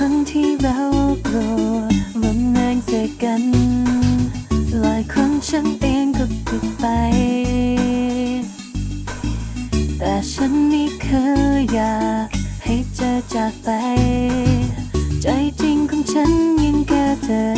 ครั้งที่เราโกรธรุนแรงใส่กันหลายครั้งฉันเองก็ผิดไป แต่ฉันนี่เคยอยากให้เธอจากไป ใจจริงของฉันยังแค่เธอ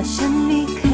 但你可